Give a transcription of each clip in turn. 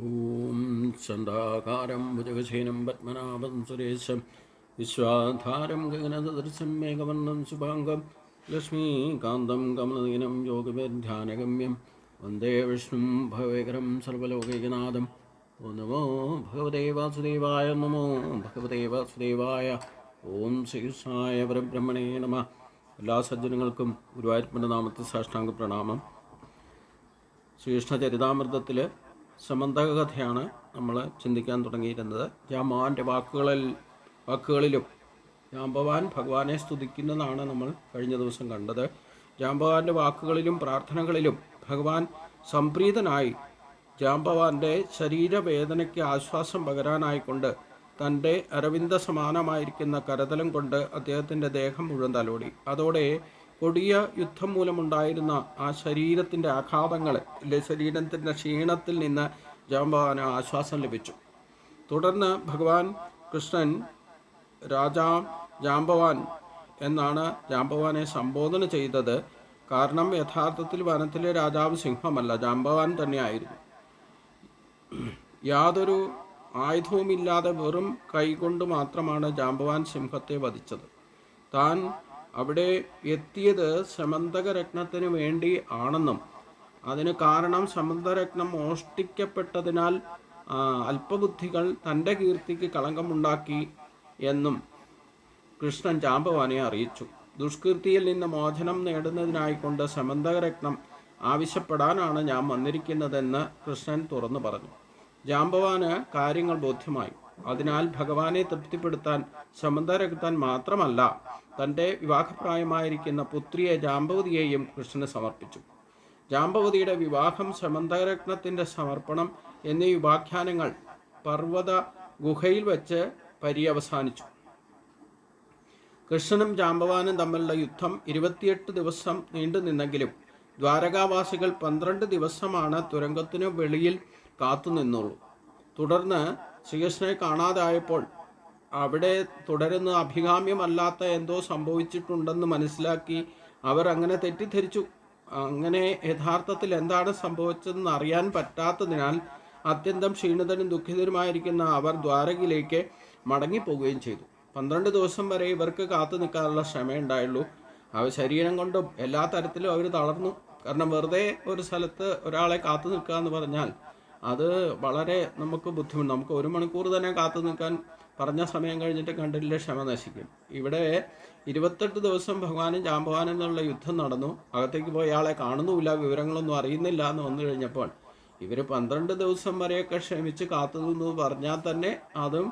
ॐ चन्दाकारं भुजगशेनं पद्मनाभं सुरेशं विश्वाधारं गगनसदृशं मेघवर्णं शुभाङ्गं लक्ष्मीकान्तं कमलदीनं योगविध्यानगम्यं वन्दे विष्णुं भवेकरं सर्वलोकैकनाथं ഓ നമോ ഭഗവതേ വാസുദേവായ നമോ ഭഗവതേ വാസുദേവായ ഓം ശ്രീകൃഷ്ണായ പരബ്രഹ്മണേ നമ എല്ലാ സജ്ജനങ്ങൾക്കും ഗുരുവായൂരപ്പൻ്റെ നാമത്തിൽ സാഷ്ടാംഗ പ്രണാമം ശ്രീകൃഷ്ണ ചരിതാമൃതത്തിൽ സമന്തക കഥയാണ് നമ്മൾ ചിന്തിക്കാൻ തുടങ്ങിയിരുന്നത്. ജാമ്പവാന്റെ വാക്കുകളിൽ വാക്കുകളിലും ജാംബവാൻ ഭഗവാനെ സ്തുതിക്കുന്നതാണ് നമ്മൾ കഴിഞ്ഞ ദിവസം കണ്ടത്. ജാമ്പവാന്റെ വാക്കുകളിലും പ്രാർത്ഥനകളിലും ഭഗവാൻ സംപ്രീതനായി ജാമ്പവാന്റെ ശരീരവേദനയ്ക്ക് ആശ്വാസം പകരാനായിക്കൊണ്ട് തന്റെ അരവിന്ദ സമാനമായിരിക്കുന്ന കരതലം കൊണ്ട് അദ്ദേഹത്തിന്റെ ദേഹം മുഴുവൻ തലോടി. അതോടെ കൊടിയ യുദ്ധം മൂലമുണ്ടായിരുന്ന ആ ശരീരത്തിന്റെ ആഘാതങ്ങൾ അല്ലെ ശരീരത്തിന്റെ ക്ഷീണത്തിൽ നിന്ന് ജാംബവാന് ആശ്വാസം ലഭിച്ചു. തുടർന്ന് ഭഗവാൻ കൃഷ്ണൻ രാജാ ജാംബവാൻ എന്നാണ് ജാംബവാനെ സംബോധന ചെയ്തത്. കാരണം യഥാർത്ഥത്തിൽ വനത്തിലെ രാജാവ് സിംഹമല്ല ജാംബവാൻ തന്നെയായിരുന്നു. യാതൊരു ആയുധവുമില്ലാതെ വെറും കൈകൊണ്ട് മാത്രമാണ് ജാംബവാൻ സിംഹത്തെ വധിച്ചത്. താൻ അവിടെ എത്തിയത് സമന്തകരത്നത്തിന് വേണ്ടി ആണെന്നും അതിന് കാരണം സമന്തരത്നം മോഷ്ടിക്കപ്പെട്ടതിനാൽ അല്പബുദ്ധികൾ തന്റെ കീർത്തിക്ക് കളങ്കമുണ്ടാക്കി എന്നും കൃഷ്ണൻ ജാമ്പവാനെ അറിയിച്ചു. ദുഷ്കീർത്തിയിൽ നിന്ന് മോചനം നേടുന്നതിനായിക്കൊണ്ട് സമന്തകരത്നം ആവശ്യപ്പെടാനാണ് ഞാൻ വന്നിരിക്കുന്നതെന്ന് കൃഷ്ണൻ തുറന്നു പറഞ്ഞു. ജാമ്പവാന് കാര്യങ്ങൾ ബോധ്യമായി. അതിനാൽ ഭഗവാനെ തൃപ്തിപ്പെടുത്താൻ സമന്തരക്തൻ മാത്രമല്ല തന്റെ വിവാഹപ്രായമായിരിക്കുന്ന പുത്രിയെ ജാമ്പവതിയെയും കൃഷ്ണന് സമർപ്പിച്ചു. ജാമ്പവതിയുടെ വിവാഹം സമന്തരത്നത്തിന്റെ സമർപ്പണം എന്നീ ഉപാഖ്യാനങ്ങൾ പർവത ഗുഹയിൽ വെച്ച് പര്യവസാനിച്ചു. കൃഷ്ണനും ജാമ്പവാനും തമ്മിലുള്ള യുദ്ധം ഇരുപത്തിയെട്ട് ദിവസം നീണ്ടു നിന്നെങ്കിലും ദ്വാരകാവാസികൾ പന്ത്രണ്ട് ദിവസമാണ് തുരങ്കത്തിനു വെളിയിൽ കാത്തുനിന്നുള്ളൂ. തുടർന്ന് ശ്രീകൃഷ്ണനെ കാണാതായപ്പോൾ അവിടെ തുടരുന്ന അഭികാമ്യമല്ലാത്ത എന്തോ സംഭവിച്ചിട്ടുണ്ടെന്ന് മനസ്സിലാക്കി അവർ അങ്ങനെ തെറ്റിദ്ധരിച്ചു. അങ്ങനെ യഥാർത്ഥത്തിൽ എന്താണ് സംഭവിച്ചതെന്ന് അറിയാൻ പറ്റാത്തതിനാൽ അത്യന്തം ക്ഷീണിതനും ദുഃഖിതരുമായിരിക്കുന്ന അവർ ദ്വാരകയിലേക്ക് മടങ്ങിപ്പോവുകയും ചെയ്തു. പന്ത്രണ്ട് ദിവസം വരെ ഇവർക്ക് കാത്തു നിൽക്കാനുള്ള ക്ഷമയുണ്ടായുള്ളൂ അവ ശരീരം കൊണ്ടും എല്ലാ തരത്തിലും അവർ തളർന്നു. കാരണം വെറുതെ ഒരു സ്ഥലത്ത് ഒരാളെ കാത്തു നിൽക്കുക എന്ന് പറഞ്ഞാൽ അത് വളരെ നമുക്ക് ബുദ്ധിമുട്ട്. നമുക്ക് ഒരു മണിക്കൂർ തന്നെ കാത്തു നിൽക്കാൻ പറഞ്ഞ സമയം കഴിഞ്ഞിട്ട് കണ്ടില്ല ക്ഷമ നശിക്കും. ഇവിടെ ഇരുപത്തെട്ട് ദിവസം ഭഗവാനും ജാമ്പവാനും എന്നുള്ള യുദ്ധം നടന്നു. അകത്തേക്ക് പോയി ആളെ കാണുന്നുമില്ല വിവരങ്ങളൊന്നും അറിയുന്നില്ല എന്ന് വന്നു കഴിഞ്ഞപ്പോൾ ഇവർ പന്ത്രണ്ട് ദിവസം വരെയൊക്കെ ക്ഷമിച്ച് കാത്തു നിന്നു പറഞ്ഞാൽ തന്നെ അതും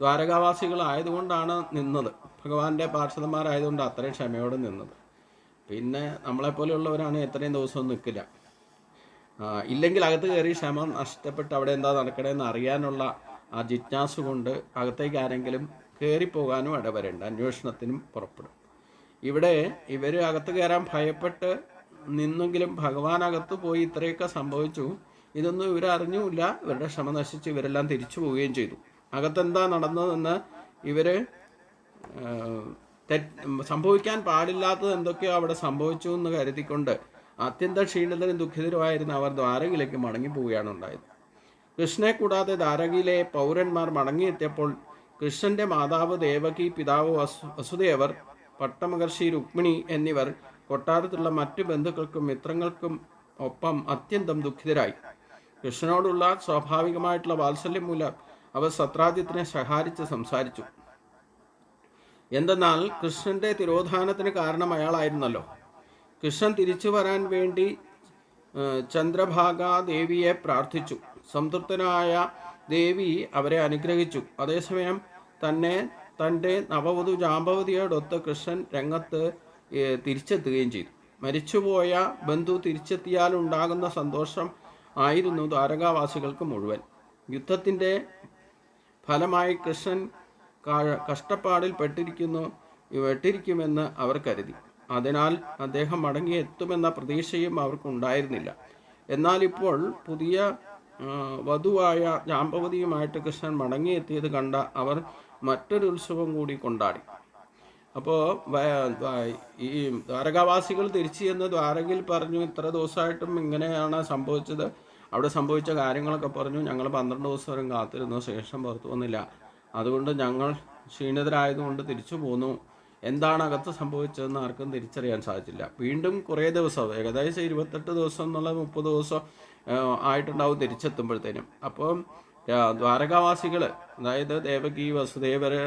ദ്വാരകാവാസികളായതുകൊണ്ടാണ് നിന്നത്. ഭഗവാന്റെ പാർഷദന്മാരായതുകൊണ്ട് അത്രയും ക്ഷമയോടെ നിന്നത്. പിന്നെ നമ്മളെപ്പോലെയുള്ളവരാണ് എത്രയും ദിവസവും നിൽക്കില്ല. ഇല്ലെങ്കിൽ അകത്ത് കയറി ക്ഷമ നഷ്ടപ്പെട്ട് അവിടെ എന്താ നടക്കണമെന്ന് അറിയാനുള്ള ആ ജിജ്ഞാസ കൊണ്ട് അകത്തേക്ക് ആരെങ്കിലും കയറിപ്പോകാനും ഇടവരേണ്ട. അന്വേഷണത്തിനും പുറപ്പെടും. ഇവിടെ ഇവർ അകത്ത് കയറാൻ ഭയപ്പെട്ട് നിന്നെങ്കിലും ഭഗവാൻ അകത്ത് പോയി ഇത്രയൊക്കെ സംഭവിച്ചു. ഇതൊന്നും ഇവരറിഞ്ഞുമില്ല ഇവരുടെ ക്ഷമ നശിച്ച് ഇവരെല്ലാം തിരിച്ചു പോവുകയും ചെയ്തു. അകത്തെന്താ നടന്നതെന്ന് ഇവർ സംഭവിക്കാൻ പാടില്ലാത്തത് എന്തൊക്കെയോ അവിടെ സംഭവിച്ചു എന്ന് കരുതിക്കൊണ്ട് അത്യന്ത ക്ഷീണിതരും ദുഃഖിതരുമായിരുന്ന അവർ ദ്വാരകയിലേക്ക് മടങ്ങിപ്പോവുകയാണ് ഉണ്ടായത്. കൃഷ്ണനെ കൂടാതെ ദ്വാരകയിലെ പൗരന്മാർ മടങ്ങിയെത്തിയപ്പോൾ കൃഷ്ണന്റെ മാതാവ് ദേവകി പിതാവ് വസു വസുദേവർ പട്ടമഹർഷി രുക്മിണി എന്നിവർ കൊട്ടാരത്തിലുള്ള മറ്റു ബന്ധുക്കൾക്കും മിത്രങ്ങൾക്കും ഒപ്പം അത്യന്തം ദുഃഖിതരായി. കൃഷ്ണനോടുള്ള സ്വാഭാവികമായിട്ടുള്ള വാത്സല്യം മൂലം അവർ സത്രാജിത്തിനെ സഹാരിച്ച് സംസാരിച്ചു. എന്തെന്നാൽ കൃഷ്ണന്റെ തിരോധാനത്തിന് കാരണം അയാളായിരുന്നല്ലോ. കൃഷ്ണൻ തിരിച്ചു വരാൻ വേണ്ടി ചന്ദ്രഭാഗ ദേവിയെ പ്രാർത്ഥിച്ചു. സംതൃപ്തനായ ദേവി അവരെ അനുഗ്രഹിച്ചു. അതേസമയം തന്നെ തന്റെ നവവധു ജാമ്പവതിയോടൊത്ത് കൃഷ്ണൻ രംഗത്ത് തിരിച്ചെത്തുകയും ചെയ്തു. മരിച്ചുപോയ ബന്ധു തിരിച്ചെത്തിയാൽ ഉണ്ടാകുന്ന സന്തോഷം ആയിരുന്നു ദ്വാരകാവാസികൾക്ക് മുഴുവൻ. യുദ്ധത്തിന്റെ ഫലമായി കൃഷ്ണൻ കഷ്ടപ്പാടിൽ പെട്ടിരിക്കുന്നു പെട്ടിരിക്കുമെന്ന് അവർ കരുതി. അതിനാൽ അദ്ദേഹം മടങ്ങി എത്തുമെന്ന പ്രതീക്ഷയും അവർക്കുണ്ടായിരുന്നില്ല. എന്നാൽ ഇപ്പോൾ പുതിയ വധുവായ ജാമ്പവതിയുമായിട്ട് കൃഷ്ണൻ മടങ്ങിയെത്തിയത് കണ്ട അവർ മറ്റൊരു ഉത്സവം കൂടി കൊണ്ടാടി. അപ്പോൾ ഈ ദ്വാരകാവാസികൾ തിരിച്ചു ചെന്ന് ദ്വാരകയിൽ പറഞ്ഞു ഇത്ര ദിവസമായിട്ടും ഇങ്ങനെയാണ് സംഭവിച്ചത്. അവിടെ സംഭവിച്ച കാര്യങ്ങളൊക്കെ പറഞ്ഞു. ഞങ്ങൾ പന്ത്രണ്ട് ദിവസം വരെ കാത്തിരുന്നു. ശേഷം പുറത്തു വന്നില്ല. അതുകൊണ്ട് ഞങ്ങൾ ക്ഷീണിതരായതുകൊണ്ട് തിരിച്ചു പോന്നു. എന്താണ് അകത്ത് സംഭവിച്ചതെന്ന് ആർക്കും തിരിച്ചറിയാൻ സാധിച്ചില്ല. വീണ്ടും കുറേ ദിവസം ഏകദേശം ഇരുപത്തെട്ട് ദിവസം എന്നുള്ള മുപ്പത് ദിവസം ആയിട്ടുണ്ടാവും തിരിച്ചെത്തുമ്പോഴത്തേനും. അപ്പം ദ്വാരകാവാസികൾ അതായത് ദേവകി വസുദേവര്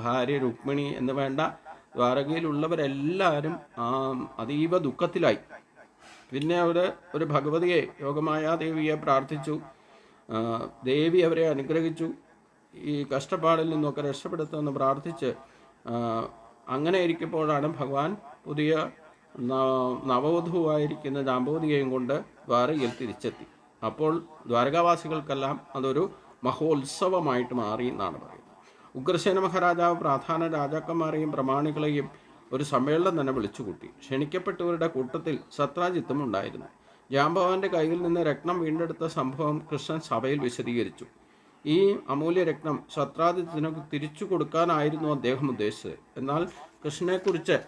ഭാര്യ രുക്മിണി എന്ന് വേണ്ട ദ്വാരകയിലുള്ളവരെല്ലാവരും അതീവ ദുഃഖത്തിലായി. പിന്നെ അവർ ഒരു ഭഗവതിയെ യോഗമായ ദേവിയെ പ്രാർത്ഥിച്ചു. ദേവി അവരെ അനുഗ്രഹിച്ചു. ഈ കഷ്ടപ്പാടിൽ നിന്നൊക്കെ രക്ഷപ്പെടുത്തുമെന്ന് പ്രാർത്ഥിച്ച് അങ്ങനെ ഇരിക്കുമ്പോഴാണ് ഭഗവാൻ പുതിയ നവവധുവായിരിക്കുന്ന ജാമ്പവതിയെയും കൊണ്ട് ദ്വാരകയിൽ തിരിച്ചെത്തി. അപ്പോൾ ദ്വാരകാവാസികൾക്കെല്ലാം അതൊരു മഹോത്സവമായിട്ട് മാറി എന്നാണ് പറയുന്നത്. ഉഗ്രസേന മഹാരാജാവ് പ്രധാന രാജാക്കന്മാരെയും പ്രമാണികളെയും ഒരു സമ്മേളനം തന്നെ വിളിച്ചുകൂട്ടി. ക്ഷണിക്കപ്പെട്ടവരുടെ കൂട്ടത്തിൽ സത്രാജിത്തും ഉണ്ടായിരുന്നു. ജാംബവാന്റെ കയ്യിൽ നിന്ന് രത്നം വീണ്ടെടുത്ത സംഭവം കൃഷ്ണൻ സഭയിൽ വിശദീകരിച്ചു. ഈ അമൂല്യ രത്നം സത്രാജിത്തിന് തിരിച്ചു കൊടുക്കാനായിരുന്നു അദ്ദേഹം ഉദ്ദേശിച്ചത്. എന്നാൽ കൃഷ്ണനെക്കുറിച്ച്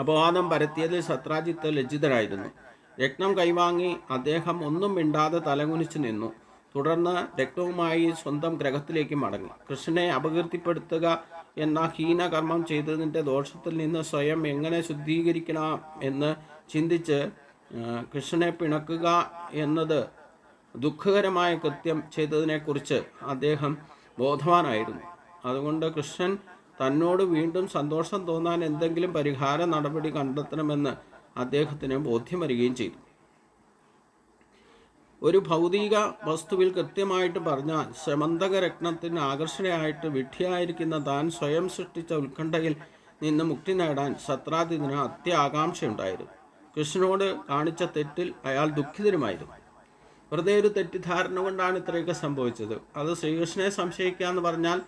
അപവാദം പരത്തിയതിൽ സത്രാജിത്ത് ലജ്ജിതരായിരുന്നു രത്നം കൈവാങ്ങി അദ്ദേഹം ഒന്നും മിണ്ടാതെ തലകുനിച്ച് നിന്നു. തുടർന്ന് രക്തവുമായി സ്വന്തം ഗ്രഹത്തിലേക്ക് മടങ്ങി. കൃഷ്ണനെ അപകീർത്തിപ്പെടുത്തുക എന്ന ഹീനകർമ്മം ചെയ്തതിന്റെ ദോഷത്തിൽ നിന്ന് സ്വയം എങ്ങനെ ശുദ്ധീകരിക്കണം എന്ന് ചിന്തിച്ച് കൃഷ്ണനെ പിണക്കുക എന്നത് ദുഃഖകരമായ കൃത്യം ചെയ്തതിനെക്കുറിച്ച് അദ്ദേഹം ബോധവാനായിരുന്നു. അതുകൊണ്ട് കൃഷ്ണൻ തന്നോട് വീണ്ടും സന്തോഷം തോന്നാൻ എന്തെങ്കിലും പരിഹാര നടപടി കണ്ടെത്തണമെന്ന് അദ്ദേഹത്തിന് ബോധ്യം വരികയും ചെയ്തു. ഒരു ഭൗതിക വസ്തുവിൽ കൃത്യമായിട്ട് പറഞ്ഞാൽ ശമന്തക രത്നത്തിന് ആകർഷണയായിട്ട് വിഡ്ഢിയായിരിക്കുന്ന താൻ സ്വയം സൃഷ്ടിച്ച ഉത്കണ്ഠയിൽ നിന്ന് മുക്തി നേടാൻ സത്രാജിത്തിന് അത്യാകാംക്ഷയുണ്ടായിരുന്നു. കൃഷ്ണനോട് കാണിച്ച തെറ്റിൽ അയാൾ ദുഃഖിതരുമായിരുന്നു. വെറുതെ ഒരു തെറ്റിദ്ധാരണ കൊണ്ടാണ് ഇത്രയൊക്കെ സംഭവിച്ചത്. അത് ശ്രീകൃഷ്ണനെ സംശയിക്കുക എന്ന് പറഞ്ഞാൽ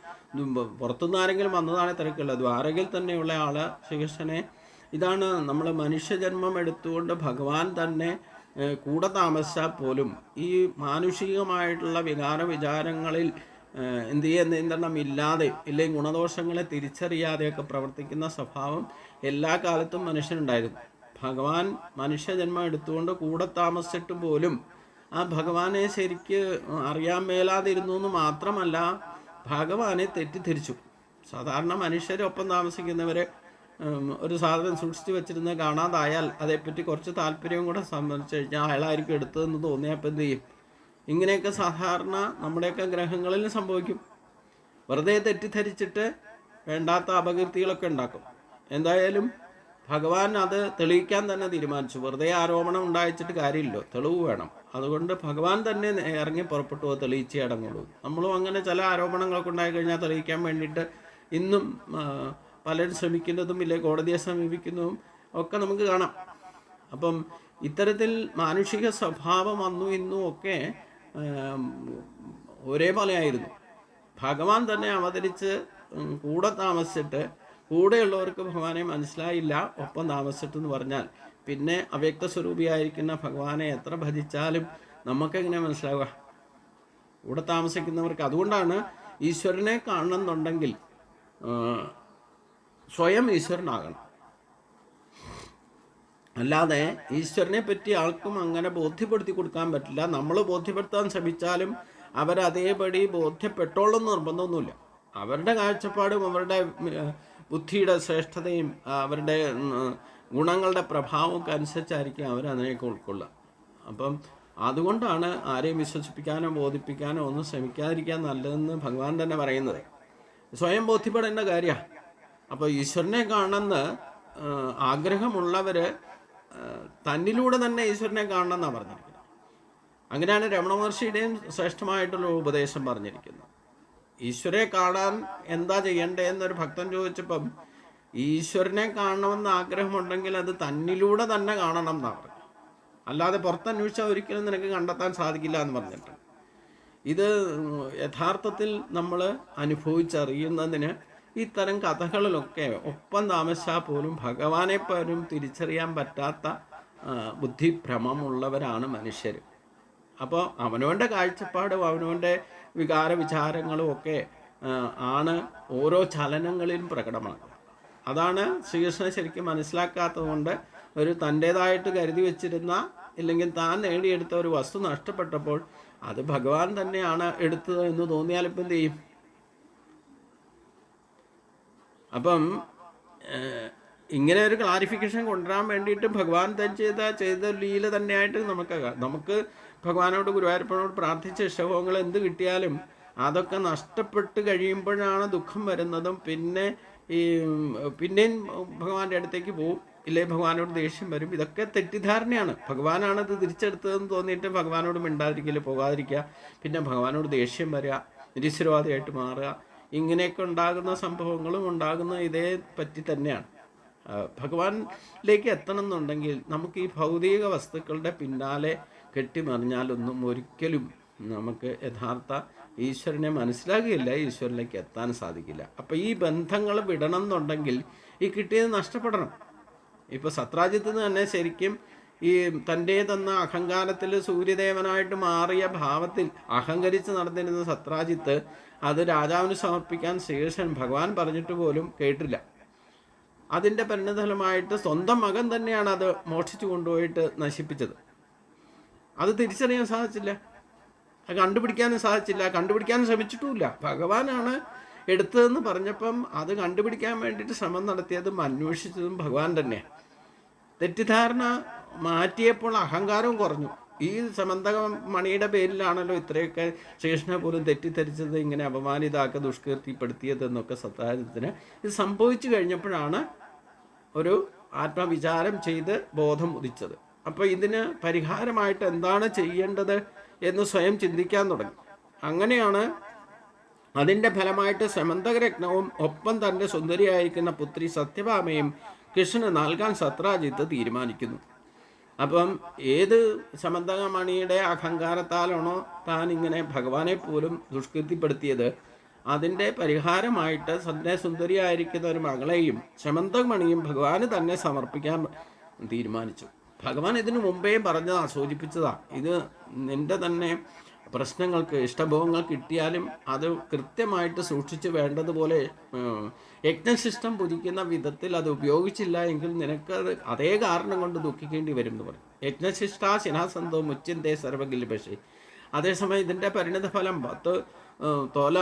പുറത്തുനിന്ന് ആരെങ്കിലും വന്നതാണ് ഇത്രയൊക്കെ ഉള്ളത് ആരെങ്കിൽ തന്നെയുള്ള ആൾ ശ്രീകൃഷ്ണനെ ഇതാണ് നമ്മൾ മനുഷ്യജന്മം എടുത്തുകൊണ്ട് ഭഗവാൻ തന്നെ കൂടെ താമസിച്ചാൽ പോലും ഈ മാനുഷികമായിട്ടുള്ള വികാര വിചാരങ്ങളിൽ ചെയ്യുക നിയന്ത്രണം ഇല്ലാതെ ഇല്ലെങ്കിൽ ഗുണദോഷങ്ങളെ തിരിച്ചറിയാതെയൊക്കെ പ്രവർത്തിക്കുന്ന സ്വഭാവം എല്ലാ കാലത്തും മനുഷ്യനുണ്ടായിരുന്നു. ഭഗവാൻ മനുഷ്യജന്മം എടുത്തുകൊണ്ട് കൂടെ താമസിച്ചിട്ട് പോലും ആ ഭഗവാനെ ശരിക്ക് അറിയാൻ മേലാതിരുന്നു എന്ന് മാത്രമല്ല ഭഗവാനെ തെറ്റിദ്ധരിച്ചു. സാധാരണ മനുഷ്യരൊപ്പം താമസിക്കുന്നവരെ ഒരു സാധനം സൂക്ഷിച്ചു വെച്ചിരുന്ന് കാണാതായാൽ അതേപ്പറ്റി കുറച്ച് താല്പര്യവും കൂടെ സംബന്ധിച്ച് കഴിഞ്ഞാൽ അയാളായിരിക്കും എടുത്തതെന്ന് തോന്നിയാൽ അപ്പം എന്ത് ചെയ്യും? ഇങ്ങനെയൊക്കെ സാധാരണ നമ്മുടെയൊക്കെ ഗ്രഹങ്ങളിൽ സംഭവിക്കും. വെറുതെ തെറ്റിദ്ധരിച്ചിട്ട് വേണ്ടാത്ത അപകീർത്തികളൊക്കെ ഉണ്ടാക്കും. എന്തായാലും ഭഗവാൻ അത് തെളിയിക്കാൻ തന്നെ തീരുമാനിച്ചു. വെറുതെ ആരോപണം ഉണ്ടായിച്ചിട്ട് കാര്യമില്ലോ. തെളിവ് വേണം. അതുകൊണ്ട് ഭഗവാൻ തന്നെ ഇറങ്ങി പുറപ്പെട്ടു തെളിയിച്ചേ അടങ്ങുള്ളൂ. നമ്മളും അങ്ങനെ ചില ആരോപണങ്ങളൊക്കെ ഉണ്ടായി കഴിഞ്ഞാൽ തെളിയിക്കാൻ വേണ്ടിയിട്ട് ഇന്നും പലരും ശ്രമിക്കുന്നതും ഇല്ലേ? കോടതിയെ സമീപിക്കുന്നതും ഒക്കെ നമുക്ക് കാണാം. അപ്പം ഇത്തരത്തിൽ മാനുഷിക സ്വഭാവം അന്നും ഇന്നും ഒക്കെ ഒരേപോലെ ആയിരുന്നു ഭഗവാൻ തന്നെ അവതരിച്ച് കൂടെ താമസിച്ചിട്ട് കൂടെയുള്ളവർക്ക് ഭഗവാനെ മനസ്സിലായില്ല ഒപ്പം താമസിച്ചിട്ടെന്ന് പറഞ്ഞാൽ. പിന്നെ അവ്യക്ത സ്വരൂപിയായിരിക്കുന്ന ഭഗവാനെ എത്ര ഭജിച്ചാലും നമുക്കെങ്ങനെ മനസ്സിലാവുക? കൂടെ താമസിക്കുന്നവർക്ക് അതുകൊണ്ടാണ് ഈശ്വരനെ കാണണമെന്നുണ്ടെങ്കിൽ സ്വയം ഈശ്വരനാകണം. അല്ലാതെ ഈശ്വരനെ പറ്റി ആൾക്കും അങ്ങനെ ബോധ്യപ്പെടുത്തി കൊടുക്കാൻ പറ്റില്ല. നമ്മൾ ബോധ്യപ്പെടുത്താൻ ശ്രമിച്ചാലും അവരതേപടി ബോധ്യപ്പെട്ടോളും നിർബന്ധമൊന്നുമില്ല. അവരുടെ കാഴ്ചപ്പാടും അവരുടെ ബുദ്ധിയുടെ ശ്രേഷ്ഠതയും അവരുടെ ഗുണങ്ങളുടെ പ്രഭാവമൊക്കെ അനുസരിച്ചായിരിക്കും അവരതിനെയൊക്കെ ഉൾക്കൊള്ളുക. അപ്പം അതുകൊണ്ടാണ് ആരെയും വിശ്വസിപ്പിക്കാനോ ബോധിപ്പിക്കാനോ ഒന്നും ശ്രമിക്കാതിരിക്കാൻ നല്ലതെന്ന് ഭഗവാൻ തന്നെ പറയുന്നത്. സ്വയം ബോധ്യപ്പെടേണ്ട കാര്യമാണ്. അപ്പോൾ ഈശ്വരനെ കാണുന്ന ആഗ്രഹമുള്ളവർ തന്നിലൂടെ തന്നെ ഈശ്വരനെ കാണണം എന്നാണ് പറഞ്ഞിരിക്കുന്നത്. അങ്ങനെയാണ് രമണ മഹർഷിയുടെയും ശ്രേഷ്ഠമായിട്ടുള്ള ഉപദേശം പറഞ്ഞിരിക്കുന്നത്. ഈശ്വരെ കാണാൻ എന്താ ചെയ്യേണ്ടതെന്നൊരു ഭക്തൻ ചോദിച്ചപ്പം ഈശ്വരനെ കാണണമെന്ന് ആഗ്രഹമുണ്ടെങ്കിൽ അത് തന്നിലൂടെ തന്നെ കാണണം എന്നാണ് പറഞ്ഞത് അല്ലാതെ പുറത്തന്വേഷിച്ചാൽ ഒരിക്കലും നിനക്ക് കണ്ടെത്താൻ സാധിക്കില്ല എന്ന് പറഞ്ഞിട്ടുണ്ട്. ഇത് യഥാർത്ഥത്തിൽ നമ്മൾ അനുഭവിച്ചറിയുന്നതിന് ഇത്തരം കഥകളിലൊക്കെ ഒപ്പം താമസിച്ചാൽ പോലും ഭഗവാനെ പോലും തിരിച്ചറിയാൻ പറ്റാത്ത ബുദ്ധിഭ്രമമുള്ളവരാണ് മനുഷ്യർ. അപ്പോൾ അവനവന്റെ കാഴ്ചപ്പാടും അവനവന്റെ വികാര വിചാരങ്ങളും ഒക്കെ ആണ് ഓരോ ചലനങ്ങളിലും പ്രകടമാകുന്നത്. അതാണ് ശ്രീകൃഷ്ണൻ ശരിക്കും മനസ്സിലാക്കാത്തതുകൊണ്ട് ഒരു തന്റേതായിട്ട് കരുതി വെച്ചിരുന്ന ഇല്ലെങ്കിൽ താൻ നേടിയെടുത്ത ഒരു വസ്തു നഷ്ടപ്പെട്ടപ്പോൾ അത് ഭഗവാൻ തന്നെയാണ് എടുത്തത് എന്ന് തോന്നിയാൽ എന്ത് ചെയ്യും? അപ്പം ഇങ്ങനെ ഒരു ക്ലാരിഫിക്കേഷൻ കൊണ്ടുവരാൻ വേണ്ടിയിട്ട് ഭഗവാൻ തന്നെ ചെയ്ത ചെയ്ത ലീല തന്നെയായിട്ട് നമുക്ക് നമുക്ക് ഭഗവാനോട് ഗുരുവായൂരപ്പനോട് പ്രാർത്ഥിച്ച ഇഷ്ടഭോഗങ്ങൾ എന്ത് കിട്ടിയാലും അതൊക്കെ നഷ്ടപ്പെട്ട് കഴിയുമ്പോഴാണ് ദുഃഖം വരുന്നതും. പിന്നെ ഈ പിന്നെയും ഭഗവാന്റെ അടുത്തേക്ക് പോവും. ഇല്ലേ ഭഗവാനോട് ദേഷ്യം വരും. ഇതൊക്കെ തെറ്റിദ്ധാരണയാണ്. ഭഗവാനാണ് ഇത് തിരിച്ചെടുത്തതെന്ന് തോന്നിയിട്ട് ഭഗവാനോട് മിണ്ടാതിരിക്കില്ല പോകാതിരിക്കുക. പിന്നെ ഭഗവാനോട് ദേഷ്യം വരിക നിരീശ്വരവാദിയായിട്ട് മാറുക. ഇങ്ങനെയൊക്കെ ഉണ്ടാകുന്ന സംഭവങ്ങളും ഉണ്ടാകുന്ന ഇതേ പറ്റി തന്നെയാണ്. ഭഗവാനിലേക്ക് എത്തണം എന്നുണ്ടെങ്കിൽ നമുക്ക് ഈ ഭൗതിക വസ്തുക്കളുടെ പിന്നാലെ കെട്ടിമറിഞ്ഞാലൊന്നും ഒരിക്കലും നമുക്ക് യഥാർത്ഥ ഈശ്വരനെ മനസ്സിലാകുകയില്ല ഈശ്വരനിലേക്ക് എത്താൻ സാധിക്കില്ല. അപ്പം ഈ ബന്ധങ്ങൾ വിടണം എന്നുണ്ടെങ്കിൽ ഈ കിട്ടിയത് നഷ്ടപ്പെടണം. ഇപ്പോൾ സത്രാജിത്ത് തന്നെ ശരിക്കും ഈ തന്ന അഹങ്കാരത്തിൽ സൂര്യദേവനായിട്ട് മാറിയ ഭാവത്തിൽ അഹങ്കരിച്ച് നടന്നിരുന്ന സത്രാജിത്ത് അത് രാജാവിന് സമർപ്പിക്കാൻ ശേഷൻ ഭഗവാൻ പറഞ്ഞിട്ട് പോലും കേട്ടില്ല. അതിന്റെ പരിണിതഫലമായിട്ട് സ്വന്തം മകൻ തന്നെയാണ് അത് മോഷിച്ചു കൊണ്ടുപോയിട്ട് നശിപ്പിച്ചത്. അത് തിരിച്ചറിയാൻ സാധിച്ചില്ല. അത് കണ്ടുപിടിക്കാനും സാധിച്ചില്ല. കണ്ടുപിടിക്കാൻ ശ്രമിച്ചിട്ടുമില്ല. ഭഗവാനാണ് എടുത്തതെന്ന് പറഞ്ഞപ്പം അത് കണ്ടുപിടിക്കാൻ വേണ്ടിയിട്ട് ശ്രമം നടത്തിയതും അന്വേഷിച്ചതും ഭഗവാൻ തന്നെയാണ്. തെറ്റിദ്ധാരണ മാറ്റിയപ്പോൾ അഹങ്കാരവും കുറഞ്ഞു. ഈ സമന്തക മണിയുടെ പേരിലാണല്ലോ ഇത്രയൊക്കെ ശ്രീകൃഷ്ണനെ പോലും തെറ്റിദ്ധരിച്ചത് ഇങ്ങനെ അപമാനിതാക്ക ദുഷ്കീർത്തിപ്പെടുത്തിയതെന്നൊക്കെ സത്താരത്തിന് ഇത് സംഭവിച്ചു കഴിഞ്ഞപ്പോഴാണ് ഒരു ആത്മവിചാരം ചെയ്ത് ബോധം ഉദിച്ചത്. അപ്പോൾ ഇതിന് പരിഹാരമായിട്ട് എന്താണ് ചെയ്യേണ്ടത് എന്ന് സ്വയം ചിന്തിക്കാൻ തുടങ്ങി. അങ്ങനെയാണ് അതിന്റെ ഫലമായിട്ട് സമന്തകരത്നവും ഒപ്പം തന്റെ സുന്ദരിയായിരിക്കുന്ന പുത്രി സത്യഭാമയും കൃഷ്ണന് നൽകാൻ സത്രാജിത്ത് തീരുമാനിക്കുന്നു. അപ്പം ഏത് സമന്തകമണിയുടെ അഹങ്കാരത്താലാണോ താൻ ഇങ്ങനെ ഭഗവാനെ പോലും ദുഷ്കൃതിപ്പെടുത്തിയത് അതിന്റെ പരിഹാരമായിട്ട് തന്റെ സുന്ദരിയായിരിക്കുന്ന ഒരു മകളെയും ശമന്തമണിയും ഭഗവാന് തന്നെ സമർപ്പിക്കാൻ തീരുമാനിച്ചു. ഭഗവാൻ ഇതിനു മുമ്പേ പറഞ്ഞതാ സൂചിപ്പിച്ചതാ ഇത് നിന്റെ തന്നെ പ്രശ്നങ്ങൾക്ക് ഇഷ്ടഭോഗങ്ങൾ കിട്ടിയാലും അത് കൃത്യമായിട്ട് സൂക്ഷിച്ച് വേണ്ടതുപോലെ യജ്ഞ യജ്ഞശിഷ്ടം പുതിക്കുന്ന വിധത്തിൽ അത് ഉപയോഗിച്ചില്ല എങ്കിൽ നിനക്ക് അത് കാരണം കൊണ്ട് ദുഃഖിക്കേണ്ടി വരും എന്ന് പറയും. യജ്ഞശിഷ്ട ശിനാസന്തോ മുച്ചിന്തേ സർവഗിലിപക്ഷി അതേസമയം ഇതിന്റെ പരിണിത ഫലം പത്ത് തോല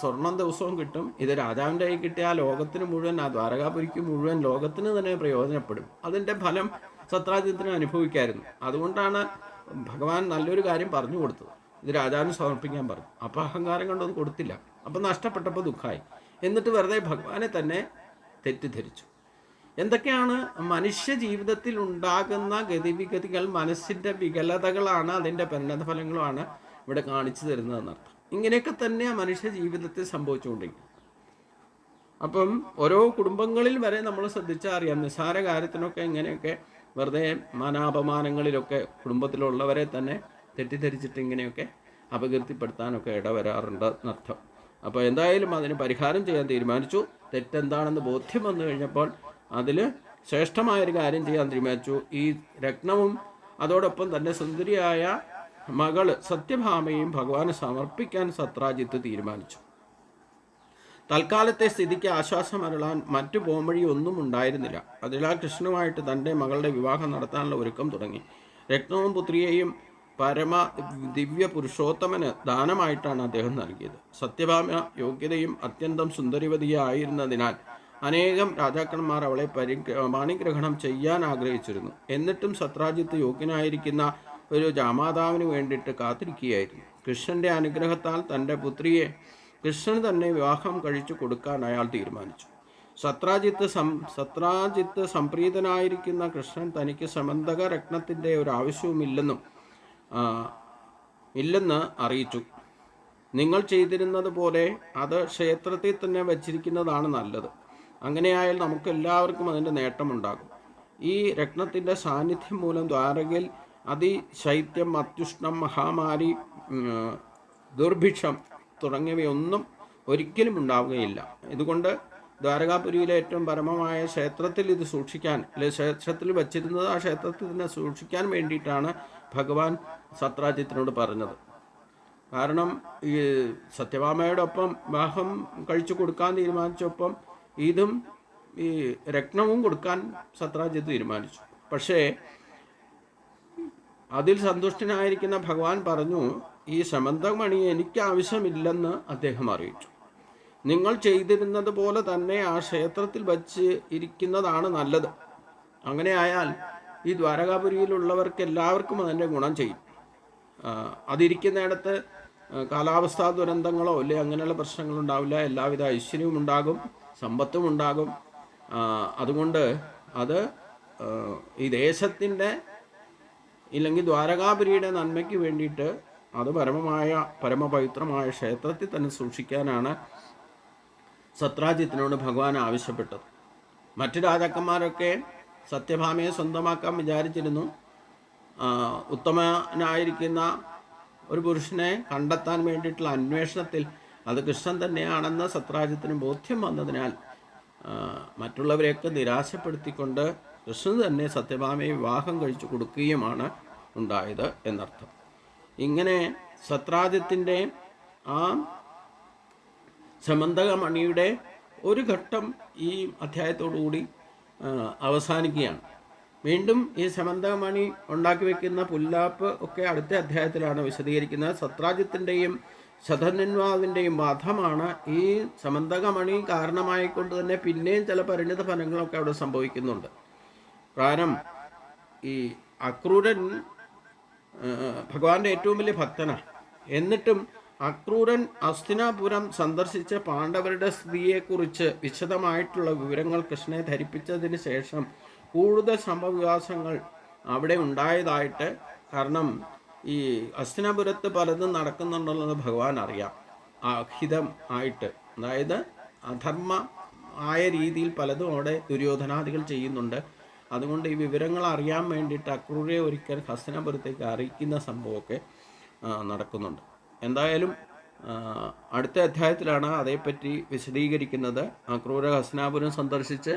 സ്വർണം ദിവസവും കിട്ടും. ഇത് രാജാവിന്റെ കയ്യിൽ കിട്ടിയാൽ ലോകത്തിന് മുഴുവൻ ആ ദ്വാരകാപുരിക്ക് മുഴുവൻ ലോകത്തിന് തന്നെ പ്രയോജനപ്പെടും. അതിന്റെ ഫലം സത്രാജിത്തിന് അനുഭവിക്കായിരുന്നു. അതുകൊണ്ടാണ് ഭഗവാൻ നല്ലൊരു കാര്യം പറഞ്ഞു കൊടുത്തത്. ഇത് രാജാവിന് സമർപ്പിക്കാൻ പറഞ്ഞു. അപ്പം അഹങ്കാരം കൊണ്ടൊന്ന് കൊടുത്തില്ല. അപ്പം നഷ്ടപ്പെട്ടപ്പോൾ ദുഃഖമായി. എന്നിട്ട് വെറുതെ ഭഗവാനെ തന്നെ തെറ്റിദ്ധരിച്ചു. എന്തൊക്കെയാണ് മനുഷ്യ ജീവിതത്തിൽ ഉണ്ടാകുന്ന ഗതിവിഗതികൾ മനസ്സിന്റെ വികലതകളാണ് അതിന്റെ പരിണതഫലങ്ങളുമാണ് ഇവിടെ കാണിച്ചു തരുന്നതെന്നർത്ഥം ഇങ്ങനെയൊക്കെ തന്നെയാണ് മനുഷ്യ ജീവിതത്തിൽ സംഭവിച്ചുകൊണ്ടിരിക്കുന്നത്. അപ്പം ഓരോ കുടുംബങ്ങളിൽ വരെ നമ്മൾ ശ്രദ്ധിച്ചാൽ അറിയാം നിസ്സാര കാര്യത്തിനൊക്കെ ഇങ്ങനെയൊക്കെ വെറുതെ മാനാപമാനങ്ങളിലൊക്കെ കുടുംബത്തിലുള്ളവരെ തന്നെ തെറ്റിദ്ധരിച്ചിട്ട് ഇങ്ങനെയൊക്കെ അപകീർത്തിപ്പെടുത്താനൊക്കെ ഇടവരാറുണ്ട് എന്നർത്ഥം. അപ്പോൾ എന്തായാലും അതിന് പരിഹാരം ചെയ്യാൻ തീരുമാനിച്ചു. തെറ്റെന്താണെന്ന് ബോധ്യം വന്നു കഴിഞ്ഞപ്പോൾ അതിൽ ശ്രേഷ്ഠമായൊരു കാര്യം ചെയ്യാൻ തീരുമാനിച്ചു. ഈ രത്നവും അതോടൊപ്പം തന്നെ സുന്ദരിയായ മകൾ സത്യഭാമയും ഭഗവാന് സമർപ്പിക്കാൻ സത്രാജിത്ത് തീരുമാനിച്ചു. തൽക്കാലത്തെ സ്ഥിതിക്ക് ആശ്വാസം അരളാൻ മറ്റു പോംവഴി ഒന്നും ഉണ്ടായിരുന്നില്ല. അതിനാൽ കൃഷ്ണുമായിട്ട് തന്റെ മകളുടെ വിവാഹം നടത്താനുള്ള ഒരുക്കം തുടങ്ങി. രത്നവും പുത്രിയെയും പരമ ദിവ്യ പുരുഷോത്തമന് ദാനമായിട്ടാണ് അദ്ദേഹം നൽകിയത്. സത്യഭാമ യോഗ്യതയും അത്യന്തം സുന്ദരിവതിയായിരുന്നതിനാൽ അനേകം രാജാക്കന്മാർ അവളെ പരി മാണിഗ്രഹണം ചെയ്യാൻ ആഗ്രഹിച്ചിരുന്നു. എന്നിട്ടും സത്രാജിത്ത് യോഗ്യനായിരിക്കുന്ന ഒരു ജാമാതാവിന് വേണ്ടിയിട്ട് കാത്തിരിക്കുകയായിരുന്നു. കൃഷ്ണന്റെ അനുഗ്രഹത്താൽ തന്റെ പുത്രിയെ കൃഷ്ണൻ തന്നെ വിവാഹം കഴിച്ചു കൊടുക്കാൻ അയാൾ തീരുമാനിച്ചു. സത്രാജിത്ത് സം സത്രാജിത്ത് സംപ്രീതനായിരിക്കുന്ന കൃഷ്ണൻ തനിക്ക് സമന്തക രത്നത്തിന്റെ ഒരു ആവശ്യവുമില്ലെന്നും ഇല്ലെന്ന് അറിയിച്ചു. നിങ്ങൾ ചെയ്തിരുന്നത് പോലെ അത് ക്ഷേത്രത്തിൽ തന്നെ വച്ചിരിക്കുന്നതാണ് നല്ലത്. അങ്ങനെയായാൽ നമുക്ക് എല്ലാവർക്കും അതിന്റെ നേട്ടമുണ്ടാകും. ഈ രത്നത്തിന്റെ സാന്നിധ്യം മൂലം ദ്വാരകയിൽ അതിശൈത്യം അത്യുഷ്ണം മഹാമാരി ദുർഭിക്ഷം തുടങ്ങിയവയൊന്നും ഒരിക്കലും ഉണ്ടാവുകയില്ല. ഇതുകൊണ്ട് ദ്വാരകാപുരിയിലെ ഏറ്റവും പരമമായ ക്ഷേത്രത്തിൽ ഇത് സൂക്ഷിക്കാൻ ക്ഷേത്രത്തിൽ വച്ചിരുന്നത് ആ ക്ഷേത്രത്തിൽ തന്നെ സൂക്ഷിക്കാൻ വേണ്ടിയിട്ടാണ് ഭഗവാൻ സത്രാജിത്തിനോട് പറഞ്ഞത്. കാരണം ഈ സത്യഭാമയോടൊപ്പം വിവാഹം കഴിച്ചു കൊടുക്കാൻ തീരുമാനിച്ചൊപ്പം ഇതും ഈ രത്നവും കൊടുക്കാൻ സത്രാജിത്ത് തീരുമാനിച്ചു. പക്ഷേ അതിൽ സന്തുഷ്ടനായിരിക്കുന്ന ഭഗവാൻ പറഞ്ഞു ഈ സമന്തമണി എനിക്ക് ആവശ്യമില്ലെന്ന് അദ്ദേഹം അറിയിച്ചു. നിങ്ങൾ ചെയ്തിരുന്നത് പോലെ തന്നെ ആ ക്ഷേത്രത്തിൽ വച്ച് ഇരിക്കുന്നതാണ് നല്ലത്. അങ്ങനെ ആയാൽ ഈ ദ്വാരകാപുരിയിലുള്ളവർക്ക് എല്ലാവർക്കും അതിന്റെ ഗുണം ചെയ്യും. അതിരിക്കുന്നിടത്ത് കാലാവസ്ഥാ ദുരന്തങ്ങളോ അല്ലെ അങ്ങനെയുള്ള പ്രശ്നങ്ങളുണ്ടാവില്ല എല്ലാവിധ ഐശ്വര്യവും ഉണ്ടാകും സമ്പത്തും ഉണ്ടാകും. അതുകൊണ്ട് അത് ഈ ദേശത്തിന്റെ ഇല്ലെങ്കിൽ ദ്വാരകാപുരിയുടെ നന്മയ്ക്ക് വേണ്ടിയിട്ട് അത് പരമമായ പരമപവിത്രമായ ക്ഷേത്രത്തിൽ തന്നെ സൂക്ഷിക്കാനാണ് സത്രാജിത്തിനോട് ഭഗവാൻ ആവശ്യപ്പെട്ടത്. മറ്റു രാജാക്കന്മാരൊക്കെ സത്യഭാമയെ സ്വന്തമാക്കാൻ വിചാരിച്ചിരുന്നു. ഉത്തമനായിരിക്കുന്ന ഒരു പുരുഷനെ കണ്ടെത്താൻ വേണ്ടിയിട്ടുള്ള അന്വേഷണത്തിൽ അത് കൃഷ്ണൻ തന്നെയാണെന്ന് സത്രാജിത്തിന് ബോധ്യം വന്നതിനാൽ മറ്റുള്ളവരെയൊക്കെ നിരാശപ്പെടുത്തിക്കൊണ്ട് കൃഷ്ണൻ തന്നെ സത്യഭാമയെ വിവാഹം കഴിച്ചു കൊടുക്കുകയുമാണ് ഉണ്ടായത് എന്നർത്ഥം. ഇങ്ങനെ സത്രാജിത്തിന്റെ ആ സമന്തകമണിയുടെ ഒരു ഘട്ടം ഈ അധ്യായത്തോടുകൂടി ആ, അവസാനിക്കുകയാണ്. വീണ്ടും ഈ സമന്തമണി ഉണ്ടാക്കി വെക്കുന്ന പുല്ലാപ്പ് ഒക്കെ അടുത്ത അധ്യായത്തിലാണ് വിശദീകരിക്കുന്നത്. സത്രാജിത്തിന്റെയും ശതന്വാവിന്റെയും വധമാണ് ഈ സമന്തകമണി കാരണമായിക്കൊണ്ട് തന്നെ പിന്നെയും ചില പരിണിത ഫലങ്ങളൊക്കെ അവിടെ സംഭവിക്കുന്നുണ്ട്. കാരണം ഈ അക്രൂരൻ ഭഗവാന്റെ ഏറ്റവും വലിയ ഭക്തനാണ്. എന്നിട്ടും അക്രൂരൻ അസ്തിനാപുരം സന്ദർശിച്ച പാണ്ഡവരുടെ സ്ഥിതിയെക്കുറിച്ച് വിശദമായിട്ടുള്ള വിവരങ്ങൾ കൃഷ്ണനെ ധരിപ്പിച്ചതിന് ശേഷം കൂടുതൽ സംഭവവികാസങ്ങൾ അവിടെ ഉണ്ടായതായിട്ട് കാരണം ഈ അസ്തിനാപുരത്ത് പലതും നടക്കുന്നുണ്ടെന്ന് ഭഗവാൻ അറിയാം. അഹിതം ആയിട്ട്. അതായത് അധർമ്മ ആയ രീതിയിൽ പലതും അവിടെ ദുര്യോധനാദികൾ ചെയ്യുന്നുണ്ട്. അതുകൊണ്ട് ഈ വിവരങ്ങൾ അറിയാൻ വേണ്ടിയിട്ട് അക്രൂരെ ഒരിക്കൽ ഹസ്തനപുരത്തേക്ക് അറിയിക്കുന്ന സംഭവമൊക്കെ നടക്കുന്നുണ്ട്. എന്തായാലും അടുത്ത അധ്യായത്തിലാണ് അതേപ്പറ്റി വിശദീകരിക്കുന്നത്. അക്രൂര ഹസ്നാപുരം സന്ദർശിച്ച്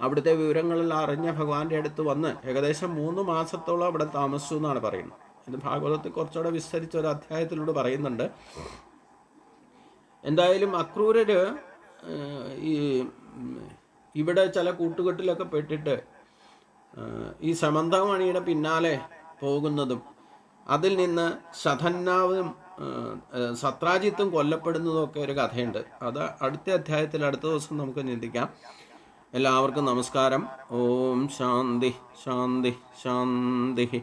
അവിടുത്തെ വിവരങ്ങളെല്ലാം അറിഞ്ഞ ഭഗവാന്റെ അടുത്ത് വന്ന് ഏകദേശം മൂന്ന് മാസത്തോളം അവിടെ താമസിച്ചു എന്നാണ് പറയുന്നത്. ഇത് ഭാഗവതത്തിൽ കുറച്ചുകൂടെ വിസ്തരിച്ച ഒരു അധ്യായത്തിലൂടെ പറയുന്നുണ്ട്. എന്തായാലും അക്രൂരര് ഈ ഇവിടെ ചില കൂട്ടുകെട്ടിലൊക്കെ പെട്ടിട്ട് ഈ സമന്തമണിയുടെ പിന്നാലെ പോകുന്നതും അതിൽ നിന്ന് ശതന്നാവും സത്രാജിത്തും കൊല്ലപ്പെടുന്നതൊക്കെ ഒരു കഥയുണ്ട്. അത് അടുത്ത അധ്യായത്തിൽ അടുത്ത ദിവസം നമുക്ക് ചിന്തിക്കാം. എല്ലാവർക്കും നമസ്കാരം. ഓം ശാന്തി ശാന്തി ശാന്തി.